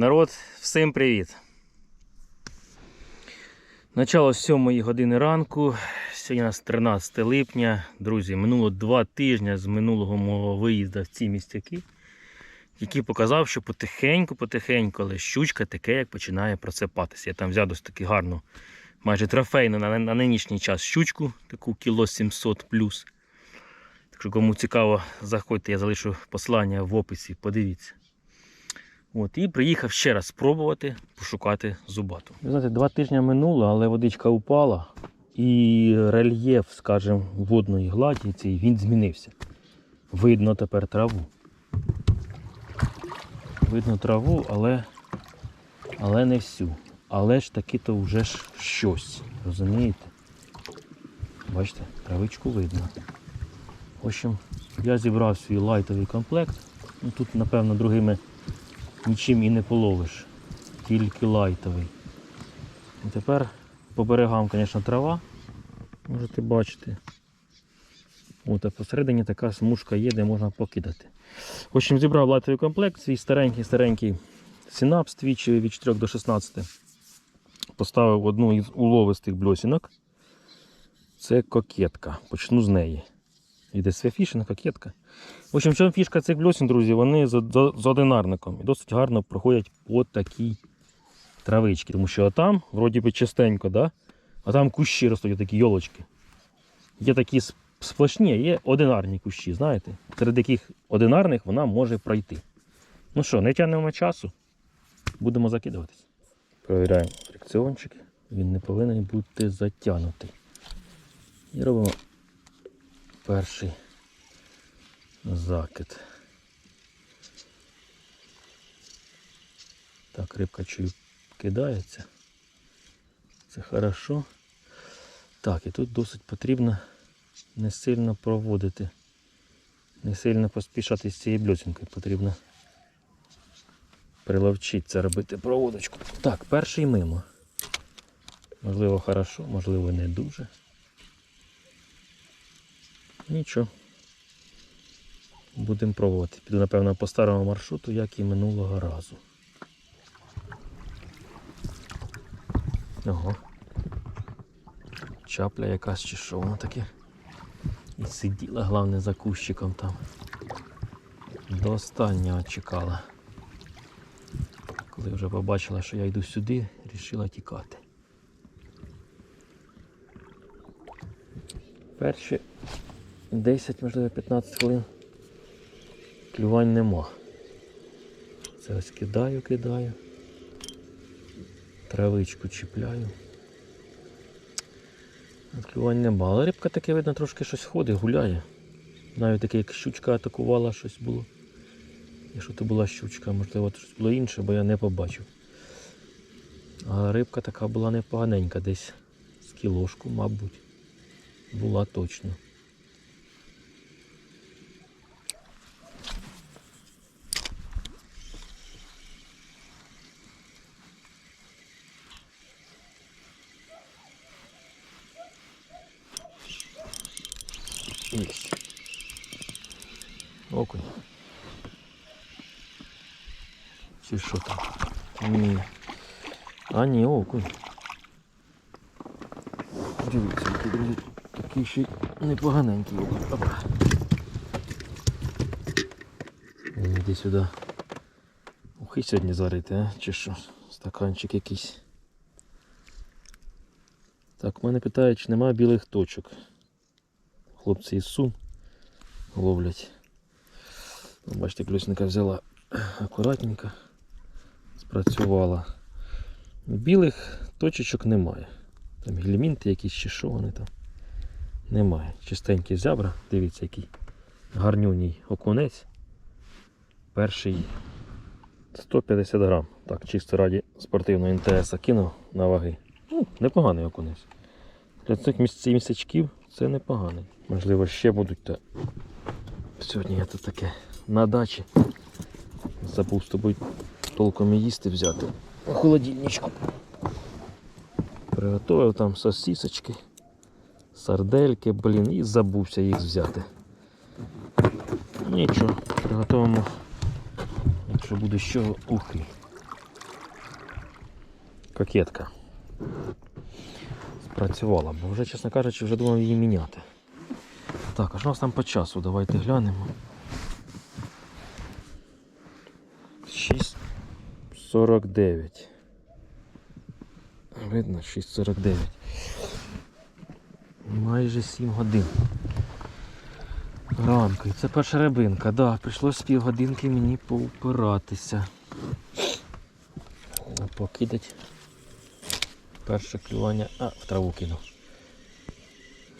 Народ, всім привіт! Начало 7 години ранку. Сьогодні у нас 13 липня. Друзі, минуло два тижні з минулого мого виїзду в ці містяки, який показав, що потихеньку-потихеньку, але щучка таке, як починає просипатися. Я там взяв досить таки гарну, майже трофейну на, на нинішній час щучку, таку кіло 700 плюс. Так що кому цікаво, заходьте, я залишу посилання в описі, подивіться. От, і приїхав ще раз спробувати пошукати зубату. Ви знаєте, два тижні минуло, але водичка упала, і рельєф, скажімо, водної гладі цей, він змінився. Видно тепер траву. Видно траву, але, але не всю. Але ж таки то вже ж щось. Розумієте? Бачите, травичку видно. В общем, я зібрав свій лайтовий комплект. Ну, тут, напевно, другими нічим і не половиш. Тільки лайтовий. І тепер по берегам, звісно, трава. Можете бачити. От, а посередині така смужка є, де можна покидати. В общем, зібрав лайтовий комплект, свій старенький-старенький синапс твічевий від 4 до 16. Поставив одну із уловистих бльосінок. Це кокетка. Почну з неї. Іде свяфішина, кокетка. В общем, в чому фішка цих бльосін, друзі, вони з, з, з одинарником і досить гарно проходять по такій травичці. Тому що там, вроді би, чистенько, да? а там кущі ростуть, такі йолочки. Є такі сплошні, а є одинарні кущі, знаєте. Серед яких одинарних вона може пройти. Ну що, не тягнемо часу. Будемо закидуватись. Провіряємо фрикціончик. Він не повинен бути затягнутий. І робимо перший закид. Так, рибка чую кидається. Це хорошо. Так, і тут досить потрібно не сильно проводити, не сильно поспішати з цією бльосинкою. Потрібно приловчитися робити проводочку. Так, перший мимо. Можливо, хорошо, можливо, не дуже. Нічого. Будемо пробувати. Піду, напевно, по старому маршруту, як і минулого разу. Ого. Чапля якась чи що воно таке. І сиділа, головне, за кущиком там. До останнього чекала. Коли вже побачила, що я йду сюди, вирішила тікати. Перші 10, можливо, 15 хвилин. Клювань нема. Це ось кидаю, кидаю. Травичку чіпляю. Клювань нема. Але рибка таке, видно, трошки щось ходить, гуляє. Навіть таке, як щучка атакувала, щось було. Якщо то була щучка, можливо, щось було інше, бо я не побачив. А рибка така була непоганенька, десь з кілошку, мабуть. Була точно. Есть. Окунь. Чи що там? Ні. А ні, окунь. Дивіться, який, друзі, такий ще непоганенький. Опа. Іди сюди. Ух, сьогодні зварити, а? Чи що? Стаканчик якийсь. Так, мене питають, чи немає білих точок. Хлопці із Сум ловлять. Ну, Бачите, клюсника взяла акуратненько, спрацювала. Білих точечок немає. Там гельмінти якісь чи що вони там. Немає. Чистенькі зябра, дивіться, який гарнюній окунець. Перший 150 грам. Так, чисто раді спортивного інтересу кинув на ваги. Ну, непоганий окунець. Для цих місячків це непоганий. Можливо, ще будуть. Та... Сьогодні я тут таке на дачі. Забув з тобою толком і їсти взяти. У холодильничку. Приготував там сосисочки, сардельки, блін, і забувся їх взяти. Нічого, приготуємо, якщо буде що ухи. кокетка. Спрацювала, бо вже, чесно кажучи, вже думав її міняти. Так, а що у нас там по часу? Давайте глянемо. 6.49. Видно, 6.49. Майже 7 годин. Ранку. І це перша рибинка, да, прийшлось півгодинки мені поупиратися. Покидать. Перше клювання. А, в траву кинув.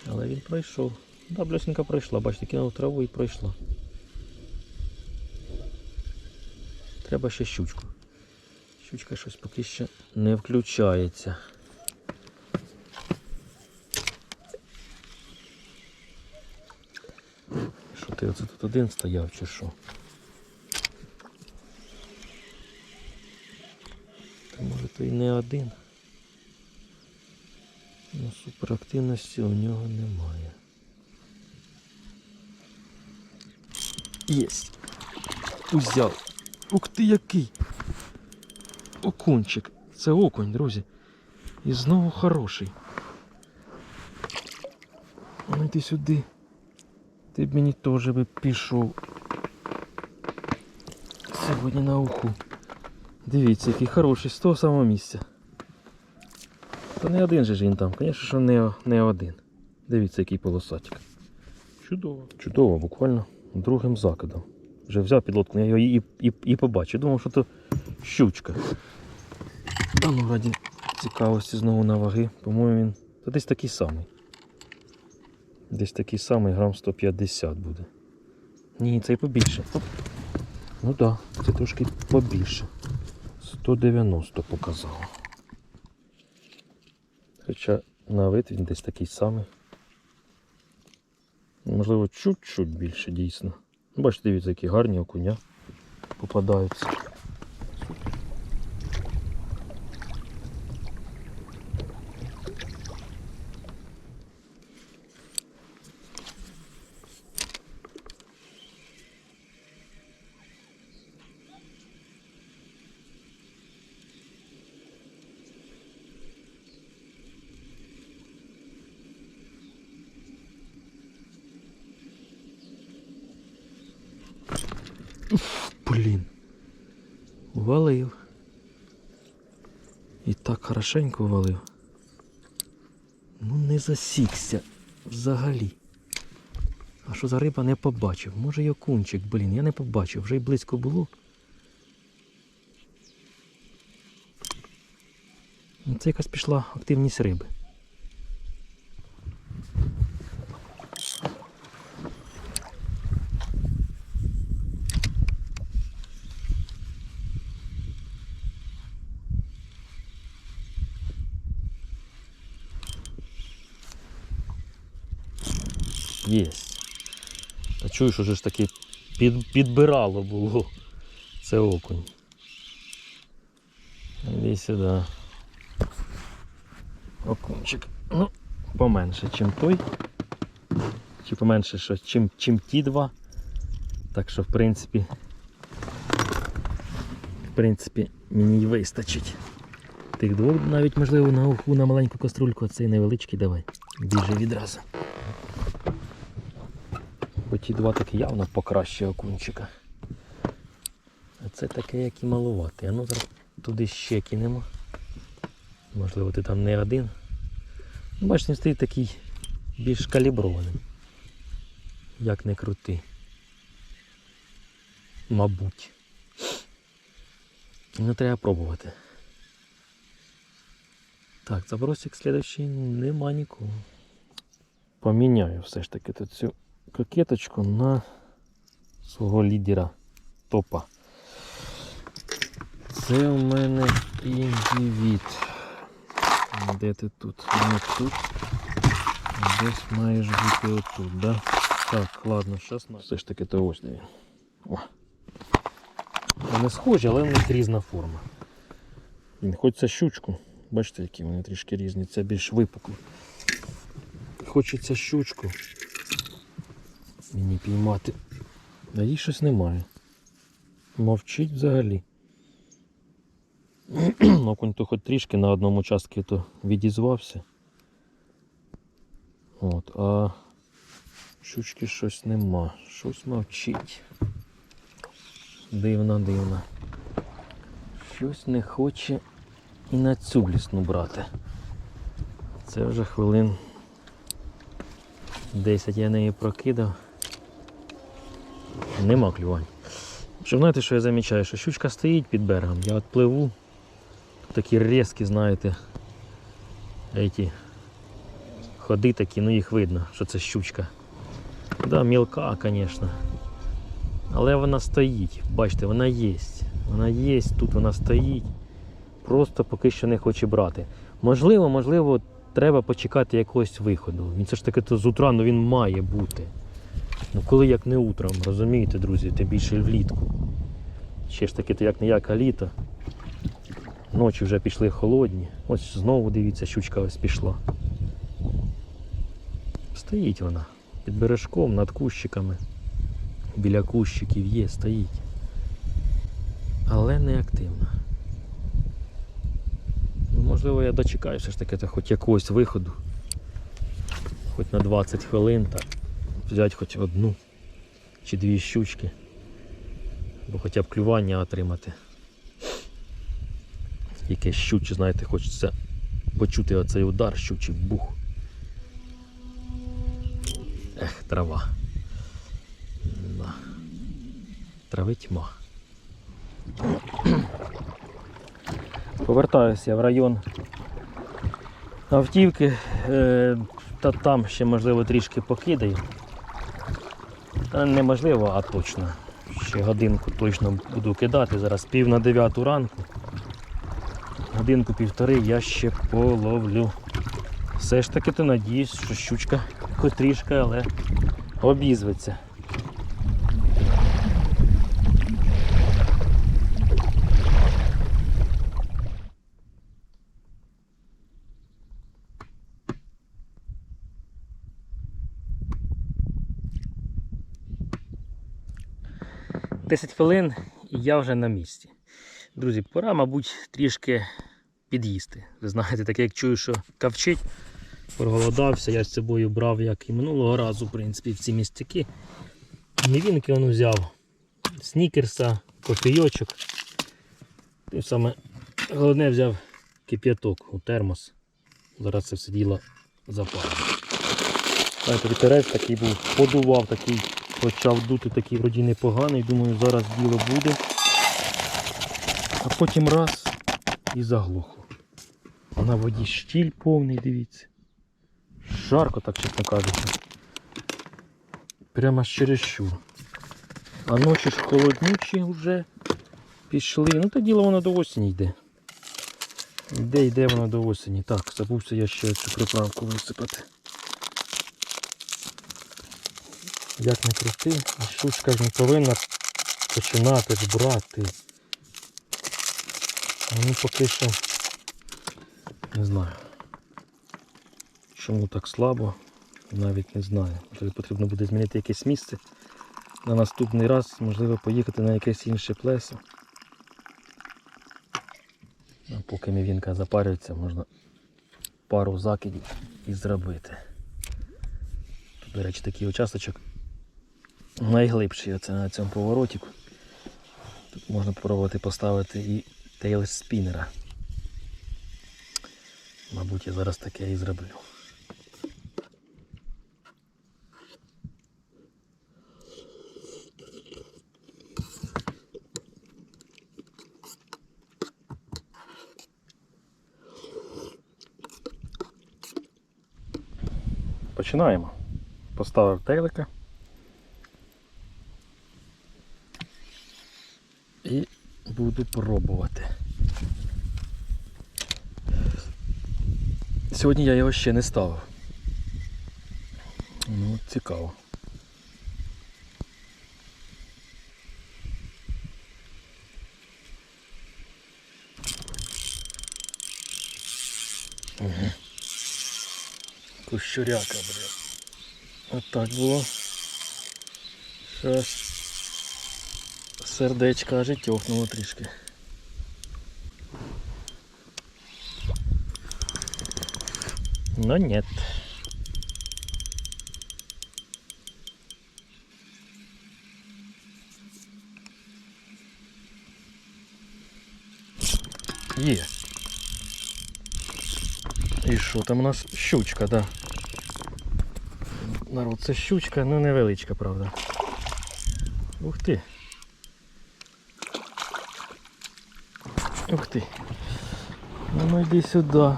Але він пройшов. Да, блесенька пройшла, бачите, кинув траву і пройшла. Треба ще щучку. Щучка щось поки ще не включається. Що ти оце тут один стояв чи що? Та може то і не один. Ну, суперактивності у нього немає. Єсть. Узяв. Ух ти який. Окунчик. Це окунь, друзі. І знову хороший. Ну йди сюди. Ти б мені теж би пішов. Сьогодні на уху. Дивіться, який хороший з того самого місця. Та не один же ж він там, звісно, що не, не один. Дивіться, який полосатик. Чудово. Чудово, буквально другим закидом. Вже взяв підлодку, я його і, і, і побачив. Думав, що то щучка. А ну раді цікавості знову на ваги. По-моєму, він. Та десь такий самий. Десь такий самий грам 150 буде. Ні, цей побільше. Оп. Ну так, да, це трошки побільше. 190 показало. Хоча на вид він десь такий самий. Можливо, чуть-чуть більше дійсно. Бачите, дивіться, які гарні окуня попадаються. Блін. Валив. І так хорошенько валив. Ну не засікся взагалі. А що за риба не побачив? Може й окунчик, блін, я не побачив, вже й близько було. Ну, Це якась пішла активність риби. Єсть. Чуєш, уже ж таки під, підбирало було. Це окунь. Іди сюди. Окунчик. Ну, поменше, чим той. Чи поменше, що, чим, чим ті два. Так що, в принципі, в принципі, мені й вистачить. Тих двох навіть можливо на уху на маленьку каструльку, а цей невеличкий давай. Біжи відразу. Ті два таки явно покраще окунчика. А це таке, як і малувати. А ну зараз туди ще кинемо. Можливо, ти там не один. Ну, бачите, він стоїть такий більш калібрований. Як не крути. Мабуть. Ну треба пробувати. Так, забросик слідчий нема нікого. Поміняю все ж таки тут цю кокеточку на свого лідера топа. Це у мене індивід. Де ти тут? Не тут. Десь маєш бути отут, да? Так, ладно, зараз на все ж таки то ось він. О. Вони схожі, але в них різна форма. Він хоч це щучку. Бачите, які вони трішки різні, це більш випуклі. Хочеться щучку мені піймати. А їй щось немає. Мовчить взагалі. Окунь то хоч трішки на одному участку то відізвався. От, а щучки щось нема. Щось мовчить. Дивно, дивно. Щось не хоче і на цю блісну брати. Це вже хвилин 10 я неї прокидав. Нема клювань. Що знаєте, що я замічаю? Що щучка стоїть під берегом, я от пливу, такі різкі, знаєте, эти ходи такі, ну їх видно, що це щучка. Да, мілка, звісно. Але вона стоїть, бачите, вона є. Вона є, тут вона стоїть. Просто поки що не хоче брати. Можливо, можливо, треба почекати якогось виходу. Він все ж таки то з утра ну, він має бути. Ну коли як не утром, розумієте, друзі, тим більше влітку. Ще ж таки, то як не як, а літо. Ночі вже пішли холодні. Ось знову дивіться, щучка ось пішла. Стоїть вона під бережком, над кущиками. Біля кущиків є, стоїть. Але не активна. Ну, можливо, я дочекаюся все ж таки хоч якогось виходу. Хоч на 20 хвилин так. Взяти хоч одну чи дві щучки. Бо хоча б клювання отримати. Якесь щуче, знаєте, хочеться почути оцей удар щучий бух. Ех, трава. Да. Трави тьма. Повертаюся в район автівки, е, та там ще можливо трішки покидаю. Та неможливо, а точно. Ще годинку точно буду кидати. Зараз пів на дев'яту ранку. Годинку півтори я ще половлю. Все ж таки то надіюсь, що щучка котрішка, але обізветься. Десять хвилин і я вже на місці. Друзі, пора, мабуть, трішки під'їсти. Ви знаєте, таке як чую, що кавчить, проголодався, я з собою брав, як і минулого разу, в принципі, в ці містяки. Мівінки він взяв снікерса, кофійочок. І саме головне взяв кип'яток у термос. Зараз це все діло. Знаєте, вітерець такий був, подував такий, почав дути такий вроді непоганий. Думаю, зараз діло буде. А потім раз і заглухло. А на воді штіль повний, дивіться. Жарко, так чесно кажучи. Прямо чересчур. А ночі ж холоднючі вже пішли. Ну то діло воно до осені йде. Йде, йде воно до осені. Так, забувся я ще цю приправку висипати. Як не крути, щучка ж не повинна починати ж брати. Ну поки що не знаю. Чому так слабо, навіть не знаю. Можливо, потрібно буде змінити якесь місце. На наступний раз, можливо, поїхати на якесь інше плесо. А поки мівінка запарюється, можна пару закидів і зробити. До речі, такий участочок найглибший оце на цьому поворотіку. Тут можна спробувати поставити і тейл спінера. Мабуть, я зараз таке і зроблю. Починаємо. Поставив тейлика. І буду пробувати. Сьогодні я його ще не ставив. Ну, цікаво. Угу. Кущуряка, бля. От було. Щас сердечка аж тьохнуло трішки. Ну, Но нет. Є. І що там у нас щучка, да. Народ, це щучка, ну невеличка, правда. Ух ти. Ух ти. Ну, ну йди сюди.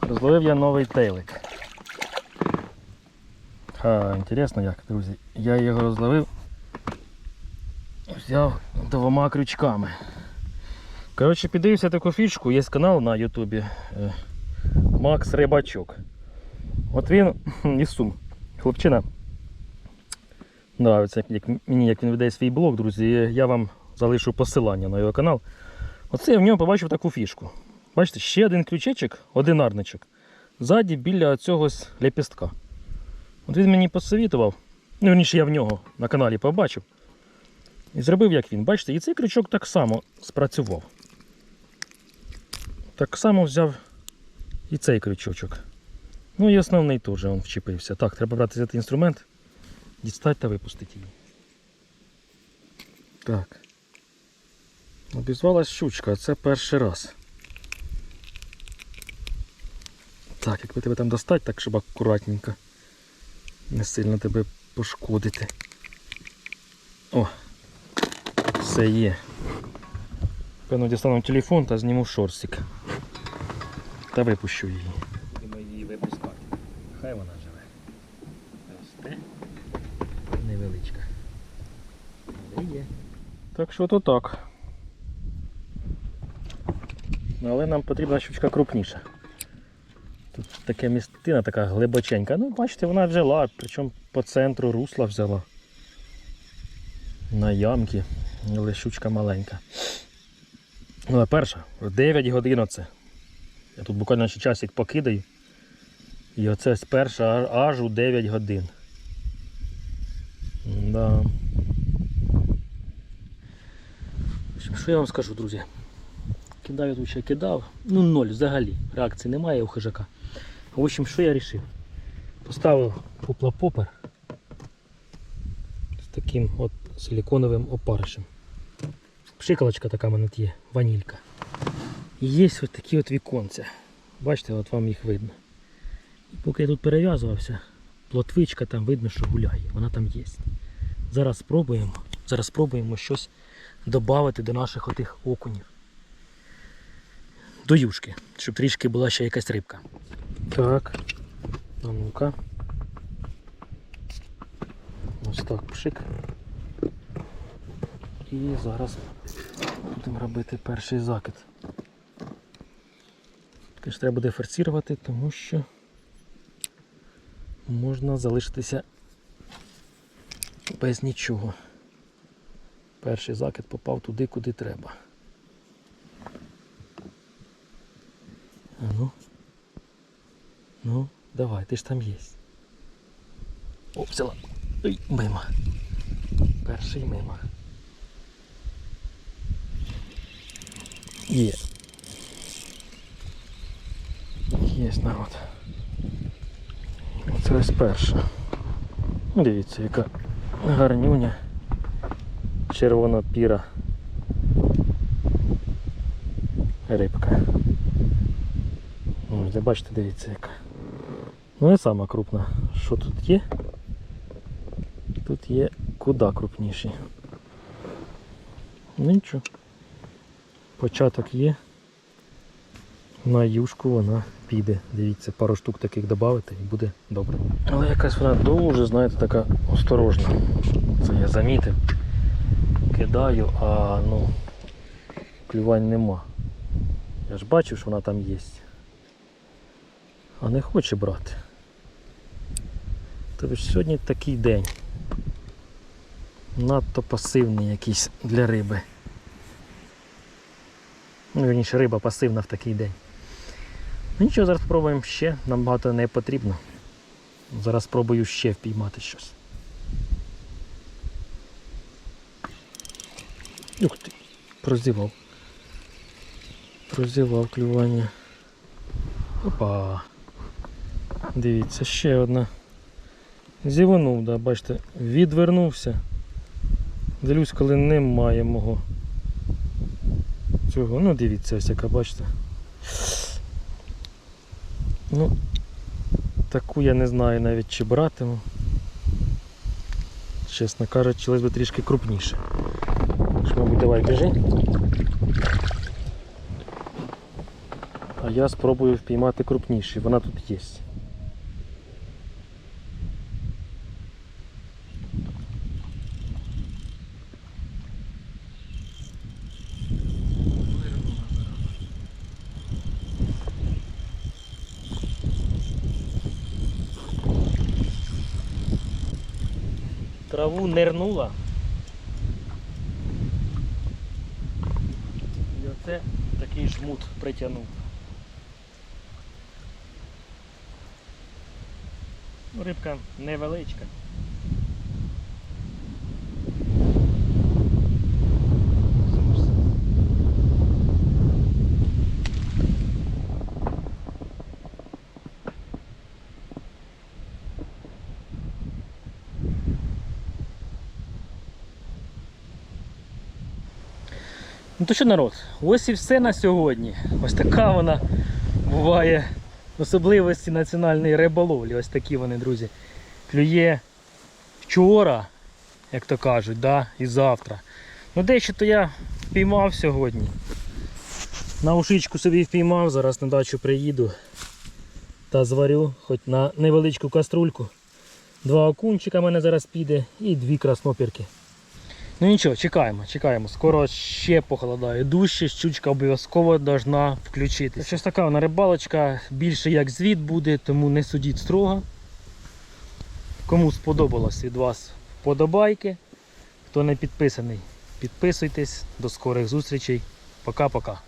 Розловив я новий тейлик. А, інтересно як, друзі. Я його розловив. Взяв двома крючками. Коротше, піддивився таку фішку, є канал на Ютубі е, Макс Рибачок. От він із Сум. Хлопчина. Нравиться, як мені як він веде свій блог, друзі. Я вам залишу посилання на його канал. Оце я в ньому побачив таку фішку. Бачите, ще один ключечок, одинарничок. Ззаді біля цього лепістка. От він мені посовітував. Ну, верніше, я в нього на каналі побачив. І зробив як він. Бачите, і цей крючок так само спрацював. Так само взяв і цей крючочок. Ну і основний теж він вчепився. Так, треба брати цей інструмент, дістати та випустити її. Так. Обізвалась щучка, а це перший раз. Так, як би тебе там достати, так щоб акуратненько. Не сильно тебе пошкодити. О! Все є. Певно дістану телефон та зніму шорстик. Та випущу її. Будемо її випускати. Хай вона живе. Росте. Невеличка. Але є. Так що то так. Ну, Але нам потрібна щучка крупніша. Тут таке містина така глибоченька. Ну, бачите, вона взяла, причому по центру русла взяла. На ямки, але щучка маленька. Ну, а перша, 9 годин оце. Я тут буквально ще часик покидаю. І оце перша аж у 9 годин. Да. Що я вам скажу, друзі? Кидав я тут ще кидав. Ну ноль взагалі. Реакції немає у хижака. В общем, що я вирішив? Поставив поплапопер з таким от силиконовим опаришем. Пшикалочка така в мене є, ванілька. І є ось такі от віконця. Бачите, от вам їх видно. І поки я тут перев'язувався, плотвичка там видно, що гуляє, вона там є. Зараз спробуємо, зараз спробуємо щось додати до наших отих окунів. До юшки, щоб трішки була ще якась рибка. Так, а ну-ка. Ось так пшик. І зараз будемо робити перший закид. Звісно, треба буде форсувати, тому що можна залишитися без нічого. Перший закид попав туди, куди треба. А ну. Ну, давай, ти ж там є. О, взяла. Ой, мимо. Перший мимо. Є. Є народ. Оце ось перша. Дивіться, яка гарнюня. Червона піра. Рибка. Де бачите, дивіться яка. Ну не сама крупна. Що тут є? Тут є куди крупніші. Ну нічого. Початок є. На юшку вона піде. Дивіться, пару штук таких додати і буде добре. Але якась вона дуже, знаєте, така осторожна. Це я замітив. Кидаю, а ну клювань нема. Я ж бачив, що вона там є. А не хоче брати. Тобто сьогодні такий день. Надто пасивний якийсь для риби. Ну, вірніше, риба пасивна в такий день. Ну нічого, зараз спробуємо ще, нам багато не потрібно. Зараз спробую ще впіймати щось. Ух ти, прозівав. Прозівав клювання. Опа. Дивіться, ще одна. Зіванув, да, бачите, відвернувся. Дивлюсь, коли немає мого цього. Ну, дивіться, ось яка, бачите. Ну, таку я не знаю навіть чи братиму. Чесно кажучи, лиш би трішки крупніше. Що, мабуть, давай біжи. А я спробую впіймати крупніший, вона тут є. Траву нирнула. І оце такий жмут притягнув. Ну, Рибка невеличка. Ну то що народ, ось і все на сьогодні. Ось така вона буває особливості національної риболовлі. Ось такі вони, друзі. Клює вчора, як то кажуть, да, і завтра. Ну дещо то я впіймав сьогодні. На ушичку собі впіймав, зараз на дачу приїду та зварю хоч на невеличку каструльку. Два окунчика в мене зараз піде і дві краснопірки. Ну нічого, чекаємо, чекаємо. Скоро ще похолодає дужче, щучка обов'язково должна включитися. Щось така вона рибалочка, більше як звіт буде, тому не судіть строго. Кому сподобалось від вас вподобайки. Хто не підписаний, підписуйтесь. До скорих зустрічей. Пока-пока.